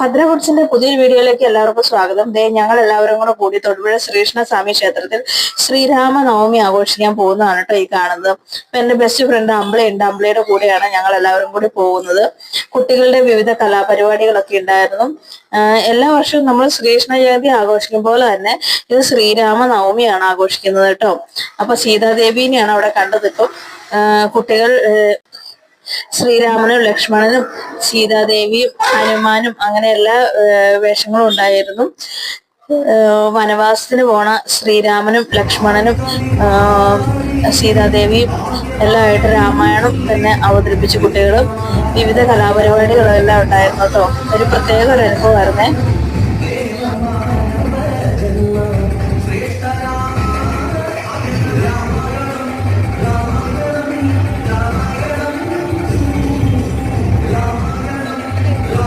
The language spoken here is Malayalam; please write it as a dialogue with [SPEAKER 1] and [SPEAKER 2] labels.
[SPEAKER 1] ഭദ്രകുറിച്ചിന്റെ പുതിയൊരു വീഡിയോയിലേക്ക് എല്ലാവർക്കും സ്വാഗതം. ദേ ഞങ്ങൾ എല്ലാവരും കൂടെ കൂടി തൊടുപുഴ ശ്രീകൃഷ്ണ സ്വാമി ക്ഷേത്രത്തിൽ ശ്രീരാമ നവമി ആഘോഷിക്കാൻ പോകുന്നതാണ് കേട്ടോ ഈ കാണുന്നത്. അപ്പൊ എന്റെ ബെസ്റ്റ് ഫ്രണ്ട് അമ്പിളയുണ്ട്. അമ്പിളയുടെ കൂടെയാണ് ഞങ്ങൾ എല്ലാവരും കൂടി പോകുന്നത്. കുട്ടികളുടെ വിവിധ കലാപരിപാടികളൊക്കെ ഉണ്ടായിരുന്നു. എല്ലാ വർഷവും നമ്മൾ ശ്രീകൃഷ്ണ ജയന്തി ആഘോഷിക്കും പോലെ തന്നെ ഇത് ശ്രീരാമ നവമിയാണ് ആഘോഷിക്കുന്നത് കേട്ടോ അപ്പൊ സീതാദേവീനെയാണ് അവിടെ കണ്ടത് ഇപ്പം കുട്ടികൾ ശ്രീരാമനും ലക്ഷ്മണനും സീതാദേവിയും ഹനുമാനും അങ്ങനെ എല്ലാ വേഷങ്ങളും ഉണ്ടായിരുന്നു. വനവാസത്തിന് പോണ ശ്രീരാമനും ലക്ഷ്മണനും സീതാദേവിയും എല്ലാമായിട്ട് രാമായണം തന്നെ അവതരിപ്പിച്ച കുട്ടികളും വിവിധ കലാപരിപാടികളും എല്ലാം ഉണ്ടായിരുന്നു കേട്ടോ. ഒരു പ്രത്യേക ഒരു അനുഭവമായിരുന്നേ.